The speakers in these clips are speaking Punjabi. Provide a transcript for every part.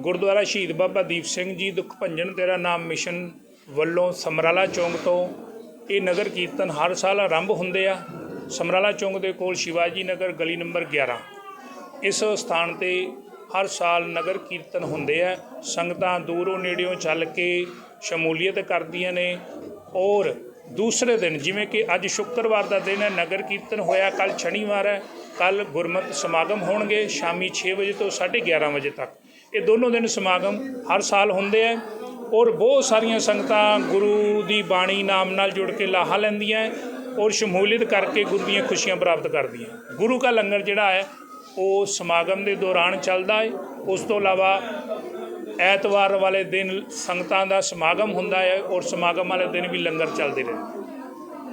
ਗੁਰਦੁਆਰਾ ਸ਼ਹੀਦ ਬਾਬਾ ਦੀਪ ਸਿੰਘ ਜੀ ਦੁੱਖ ਭੰਜਨ ਤੇਰਾ ਨਾਮ ਮਿਸ਼ਨ ਵੱਲੋਂ ਸਮਰਾਲਾ ਚੌਂਕ ਤੋਂ ਇਹ ਨਗਰ ਕੀਰਤਨ ਹਰ ਸਾਲ ਆਰੰਭ ਹੁੰਦੇ ਆ। ਸਮਰਾਲਾ ਚੌਂਕ ਦੇ ਕੋਲ ਸ਼ਿਵਾਜੀ ਨਗਰ ਗਲੀ ਨੰਬਰ 11 ਇਸ ਸਥਾਨ ਤੇ ਹਰ ਸਾਲ ਨਗਰ ਕੀਰਤਨ ਹੁੰਦੇ ਆ। ਸੰਗਤਾਂ ਦੂਰੋਂ ਨੇੜਿਓਂ ਚੱਲ ਕੇ ਸ਼ਮੂਲੀਅਤ ਕਰਦੀਆਂ ਨੇ। ਔਰ ਦੂਸਰੇ ਦਿਨ ਜਿਵੇਂ ਕਿ ਅੱਜ ਸ਼ੁੱਕਰਵਾਰ ਦਾ ਦਿਨ ਹੈ, ਨਗਰ ਕੀਰਤਨ ਹੋਇਆ ਕੱਲ ਸ਼ਨੀਵਾਰ ਹੈ ਕੱਲ ਗੁਰਮਤਿ ਸਮਾਗਮ ਹੋਣਗੇ, ਸ਼ਾਮੀ 6 ਵਜੇ ਤੋਂ 11:30 ਵਜੇ ਤੱਕ। ਇਹ ਦੋਨੋਂ ਦਿਨ ਸਮਾਗਮ ਹਰ ਸਾਲ ਹੁੰਦੇ ਆ ਔਰ ਬਹੁਤ ਸਾਰੀਆਂ ਸੰਗਤਾਂ ਗੁਰੂ ਦੀ ਬਾਣੀ ਨਾਮ ਨਾਲ ਜੁੜ ਕੇ ਲਾਹਾ ਲੈਂਦੀਆਂ ਹੈ ਔਰ ਸ਼ਮੂਲੀਅਤ ਕਰਕੇ ਗੁਰੂ ਦੀਆਂ ਖੁਸ਼ੀਆਂ ਪ੍ਰਾਪਤ ਕਰਦੀਆਂ। ਗੁਰੂ ਕਾ ਲੰਗਰ ਜਿਹੜਾ ਹੈ, ਉਹ ਸਮਾਗਮ ਦੇ ਦੌਰਾਨ ਚੱਲਦਾ ਹੈ। ਉਸ ਤੋਂ ਇਲਾਵਾ ਐਤਵਾਰ ਵਾਲੇ ਦਿਨ ਸੰਗਤਾਂ ਦਾ ਸਮਾਗਮ ਹੁੰਦਾ ਹੈ ਔਰ ਸਮਾਗਮ ਵਾਲੇ ਦਿਨ ਵੀ ਲੰਗਰ ਚੱਲਦੇ ਰਹਿੰਦੇ।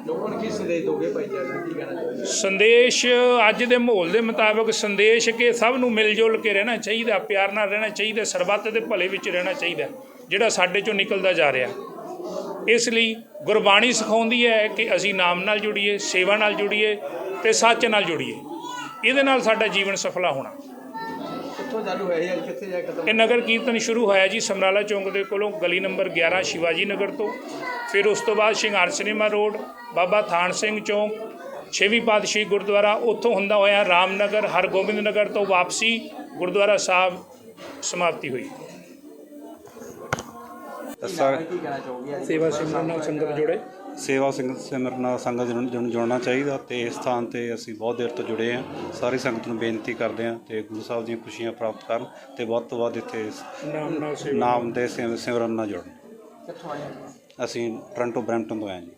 ਲੋਕਾਂ ਕੀ ਸੰਦੇਸ਼ ਦੋਗੇ ਭਾਈ ਜੀ ਕੀ ਕਹਿਣਾ ਚਾਹੁੰਦੇ ਸੰਦੇਸ਼ ਅੱਜ ਦੇ ਮਾਹੌਲ ਦੇ ਮੁਤਾਬਕ ਸੰਦੇਸ਼ ਕਿ ਸਭ ਨੂੰ ਮਿਲ ਜੁਲ ਕੇ ਰਹਿਣਾ ਚਾਹੀਦਾ, ਪਿਆਰ ਨਾਲ ਰਹਿਣਾ ਚਾਹੀਦਾ, ਸਰਬੱਤ ਦੇ ਭਲੇ ਵਿੱਚ ਰਹਿਣਾ ਚਾਹੀਦਾ, ਜਿਹੜਾ ਸਾਡੇ ਚੋਂ ਨਿਕਲਦਾ ਜਾ ਰਿਹਾ। ਇਸ ਲਈ ਗੁਰਬਾਣੀ ਸਿਖਾਉਂਦੀ ਹੈ ਕਿ ਅਸੀਂ ਨਾਮ ਨਾਲ ਜੁੜੀਏ, ਸੇਵਾ ਨਾਲ ਜੁੜੀਏ ਤੇ ਸੱਚ ਨਾਲ ਜੁੜੀਏ। ਇਹਦੇ ਨਾਲ ਸਾਡਾ ਜੀਵਨ ਸਫਲਾ ਹੋਣਾ। ਕਿੱਥੋਂ ਚਾਲੂ ਹੋਇਆ ਜੀ? ਅੱਜ ਕਿੱਥੇ ਜਾ ਕੇ ਖਤਮ ਇਹ ਨਗਰ ਕੀਰਤਨ ਸ਼ੁਰੂ ਹੋਇਆ ਜੀ ਸਮਰਾਲਾ ਚੌਂਕ ਦੇ ਕੋਲੋਂ ਗਲੀ ਨੰਬਰ 11 ਸ਼ਿਵਾਜੀ ਨਗਰ ਤੋਂ। ਫਿਰ ਉਸ ਤੋਂ ਬਾਅਦ ਸ਼ਿੰਗਾਰ ਸਿਨੇਮਾ ਰੋਡ ਬਾਬਾ ਥਾਨ ਸਿੰਘ ਚੌਂਕ ਛੇਵੀਂ ਪਾਤਸ਼ਾਹੀ ਗੁਰਦੁਆਰਾ ਉੱਥੋਂ ਹੁੰਦਾ ਹੋਇਆ ਰਾਮਨਗਰ ਹਰਗੋਬਿੰਦ ਨਗਰ ਤੋਂ ਵਾਪਸੀ ਗੁਰਦੁਆਰਾ ਸਾਹਿਬ ਸਮਾਪਤੀ ਹੋਈ। ਸਰ ਸੇਵਾ ਸਿਮਰਨ ਨਾਲ ਸੰਗਤ ਜੁੜੇ। ਸੇਵਾ ਸਿੰਘ ਸਿਮਰਨ ਨਾਲ ਸੰਗਤ ਨੂੰ ਜੁੜ- ਜੁੜਨਾ ਚਾਹੀਦਾ ਤੇ ਇਸ ਸਥਾਨ ਤੇ ਅਸੀਂ ਬਹੁਤ ਦੇਰ ਤੋਂ ਜੁੜੇ ਹਾਂ। ਸਾਰੀ ਸੰਗਤ ਨੂੰ ਬੇਨਤੀ ਕਰਦੇ ਹਾਂ ਤੇ ਗੁਰੂ ਸਾਹਿਬ ਦੀਆਂ ਖੁਸ਼ੀਆਂ ਪ੍ਰਾਪਤ ਕਰਨ ਤੇ ਵੱਧ ਤੋਂ ਵੱਧ ਇੱਥੇ ਨਾਮ ਦੇ ਸਿਮ- ਸਿਮਰਨ ਨਾਲ ਜੁੜਨ। ਕਿੱਥੋਂ ਆਏ ਜੀ? ਅਸੀਂ ਟੋਰਾਂਟੋ ਬਰੈਂਪਟਨ ਤੋਂ ਆਏ ਹਾਂ ਜੀ।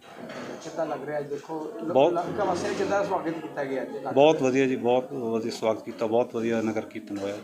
ਕਿੱਦਾਂ ਲੱਗ ਰਿਹਾ ਅੱਜ ਦੇਖੋ? ਬਹੁਤ- ਲੰਕਾ ਵਾਸੀਆਂ ਕਿੱਦਾਂ ਸਵਾਗਤ ਕੀਤਾ ਗਿਆ ਅੱਜ? ਬਹੁਤ ਵਧੀਆ ਜੀ ਬਹੁਤ ਵਧੀਆ ਸਵਾਗਤ ਕੀਤਾ ਬਹੁਤ ਵਧੀਆ ਨਗਰ ਕੀਰਤਨ ਹੋਇਆ।